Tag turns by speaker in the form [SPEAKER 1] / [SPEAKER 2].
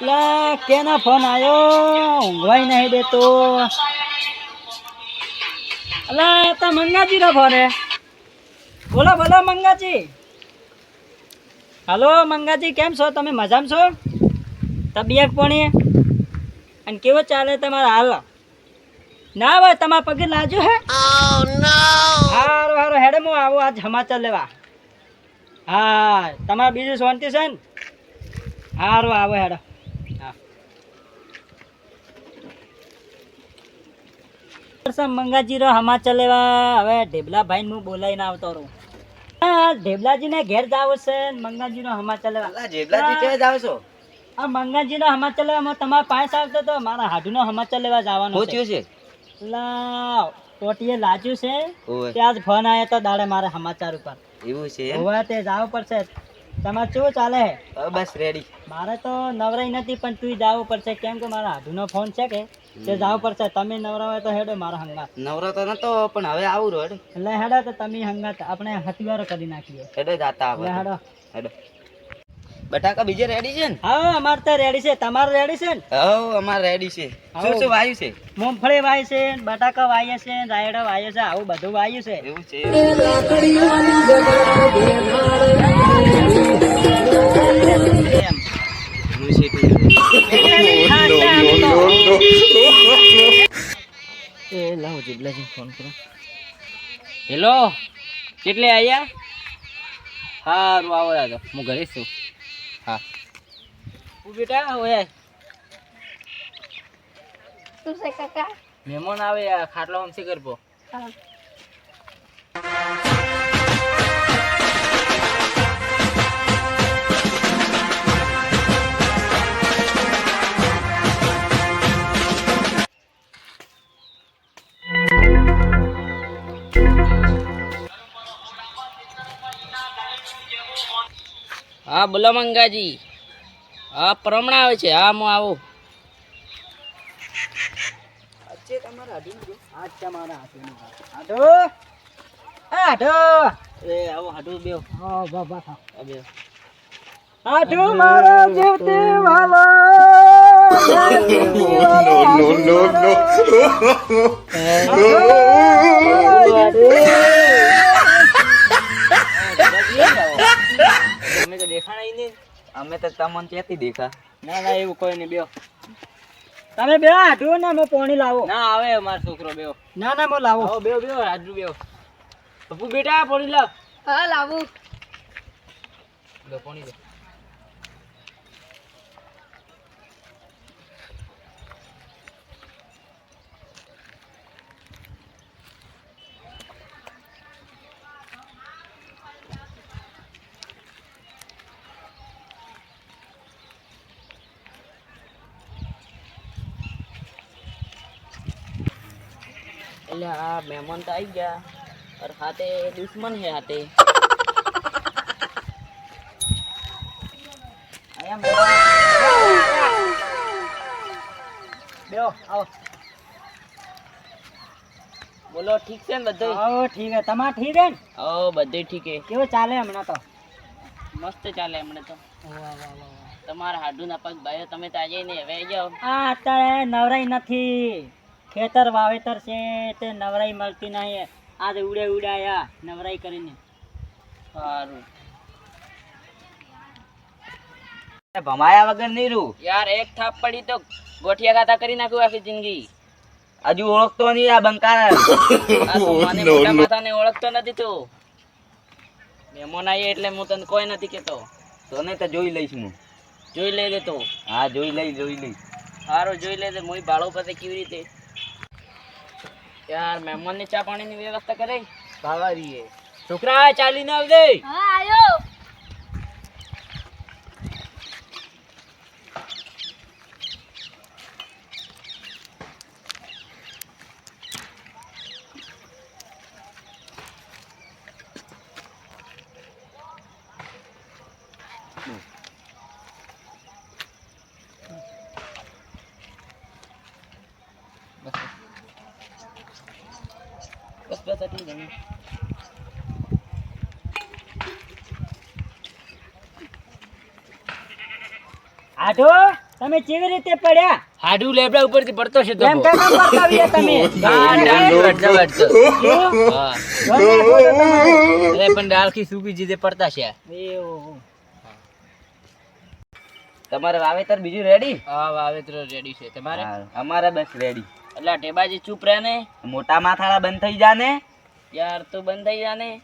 [SPEAKER 1] લા કેનો ફોન આવ્યો ઊંઘવાય નહીં દેતો અલા તો મંગાજી નો ફોન. બોલો બોલો મંગાજી. હલો મંગાજી કેમ છો? તમે મજામાં છો? તબિયત પોણી? અને કેવો ચાલે તમારા હાલ? ના ભાઈ તમારા પગે લાજો હે? હારું હારું હેડે હું આવું આજ સમાચાર લેવા. હા તમારે બીજું શાંતિ છે ને? હારું આવો હેડો હા સર મંગાજી રો લેવા હવે ઢેબલાભાઈ હું બોલાવીને આવતો રહું. ઢેબલાજી ને ઘેર જાવ છે મંગાજી નો સમાચાર લેવા
[SPEAKER 2] ઢેબલાજી ક્યાં જાવ છો?
[SPEAKER 1] આ મંગાજીનો સમાચાર લેવા તમારા પાસે આવતો તો મારા હાડુનો સમાચાર લેવા જવાનો
[SPEAKER 2] પહોંચ્યું
[SPEAKER 1] છે? લાવ ટોટીએ લાજ્યું છે? ત્યાં જ ફોન આવ્યો તો દાડે મારા સમાચાર ઉપર.
[SPEAKER 2] એવું છે
[SPEAKER 1] હવે તે જવું પડશે. તમારે શું ચાલે?
[SPEAKER 2] બસ રેડી
[SPEAKER 1] મારે તો નવરાઈ નથી પણ તું જવું પડશે. કેમ કે મારા હાડુનો ફોન છે કે? તે જવું પડશે. તમે નવરા હોય તો હેડો મારો હંગાત.
[SPEAKER 2] નવરો તો નતો પણ હવે આવું રોડ.
[SPEAKER 1] એટલે હેડો તો તમે હંગાત. આપણે હથિયારો કરી નાખીએ.
[SPEAKER 2] હેડો જાતા
[SPEAKER 1] એટલે હેડો.
[SPEAKER 2] હેડો. બટાકા બીજે રેડી છે ને?
[SPEAKER 1] હા અમારે તો રેડી છે. તમારે રેડી છે ને?
[SPEAKER 2] હા અમાર રેડી છે. શું શું વાયુ છે?
[SPEAKER 1] મૂંગફળી વાય છે બટાકા વાય છે રાયડો વાય છે આવું બધું વાયું છે.
[SPEAKER 2] એવું છે.
[SPEAKER 1] ફોન કરો.
[SPEAKER 2] હેલો કેટલે આયા? હારું આવો દાદા હું ઘરે છું. હા. હું બેટા ઓય.
[SPEAKER 3] શું છે કાકા?
[SPEAKER 2] મહેમાન આવે ખાટલો હમસી કરવો
[SPEAKER 3] હા.
[SPEAKER 2] હા બોલો મંગાજી. હા પરમણા આવે છે. હા હું આવું.
[SPEAKER 1] મારા હાથું. હાડો
[SPEAKER 2] દેખાણા નહીં. અમે તો તમને ત્યાંથી દેખા?
[SPEAKER 1] ના ના એવું કોઈ નહીં બે તમે બે હાડુ ને અમે પોણી લાવો.
[SPEAKER 2] ના આવે મારો છોકરો બેવ
[SPEAKER 1] ના ના મો લાવો.
[SPEAKER 2] હો બેવ બેવ રાજુ બેવ પપ્પુ બેટા પોણી લાવ.
[SPEAKER 3] હા લાવું.
[SPEAKER 2] લો પોણી દે. એટલે આ મહેમાન તો આવી ગયા. પર
[SPEAKER 1] હાથે દુશ્મન હે હાથે.
[SPEAKER 2] બોલો ઠીક છે ને બધું
[SPEAKER 1] ઓ ઠીક છે. તમાર ઠીક છે ને?
[SPEAKER 2] ઓ બધું ઠીક છે.
[SPEAKER 1] કેવો ચાલે હમણાં તો?
[SPEAKER 2] મસ્ત ચાલે હમણાં તો. તમારા હાડુના પગ ભાઈ તમે તો તાજે ને હવે જાઓ.
[SPEAKER 1] આ અત્યારે નવરાઈ નથી. ખેતર વાવેતર છે તે નવરાઈ મળતી નહીં. આજે ઉડે ઉડાયા નવરાઈ કરીને.
[SPEAKER 2] સારું.
[SPEAKER 4] ભમાયા વગર નહીં રૂ
[SPEAKER 2] યાર એક થાપ પડી તો ગોઠિયા ખાતા કરી નાખ્યું આખી જિંદગી.
[SPEAKER 4] હજુ ઓળખતો નહીં આ બંકાર.
[SPEAKER 2] માથાને ઓળખતો નથી તું. મહેમાન આવીએ એટલે હું તને કોઈ નથી કેતો
[SPEAKER 4] તને તો જોઈ લઈશ હું.
[SPEAKER 2] જોઈ લે લેતો
[SPEAKER 4] હા જોઈ લઈ જોઈ લઈ.
[SPEAKER 2] સારું જોઈ લે મોઈ ભાડો પાસે કેવી રીતે? યાર મહેમાન ને ચા પાણીની વ્યવસ્થા કરે ભાવારી છોકરા ચાલીને આવજે.
[SPEAKER 3] હા આયો.
[SPEAKER 2] બસ બસ આટલું જ હવે.
[SPEAKER 1] આઢો તમે કેવી રીતે પડ્યા?
[SPEAKER 2] હાડું લેબડા ઉપરથી પડતો છે તો
[SPEAKER 1] એમ કેમ બતાવીએ તમે.
[SPEAKER 2] અરે પણ ડાળખી સૂકી જીતે પડતા છે.
[SPEAKER 4] તમારે વાવેતર બીજું રેડી
[SPEAKER 2] હા વાવેતર રેડી છે. તમારે?
[SPEAKER 4] અમારે બસ રેડી
[SPEAKER 2] એટલે ટેબાજી ચૂપ રહે ને?
[SPEAKER 4] મોટા માથાળા બંધ થઈ જા ને.
[SPEAKER 2] યાર તો બંધ થઈ જા ને.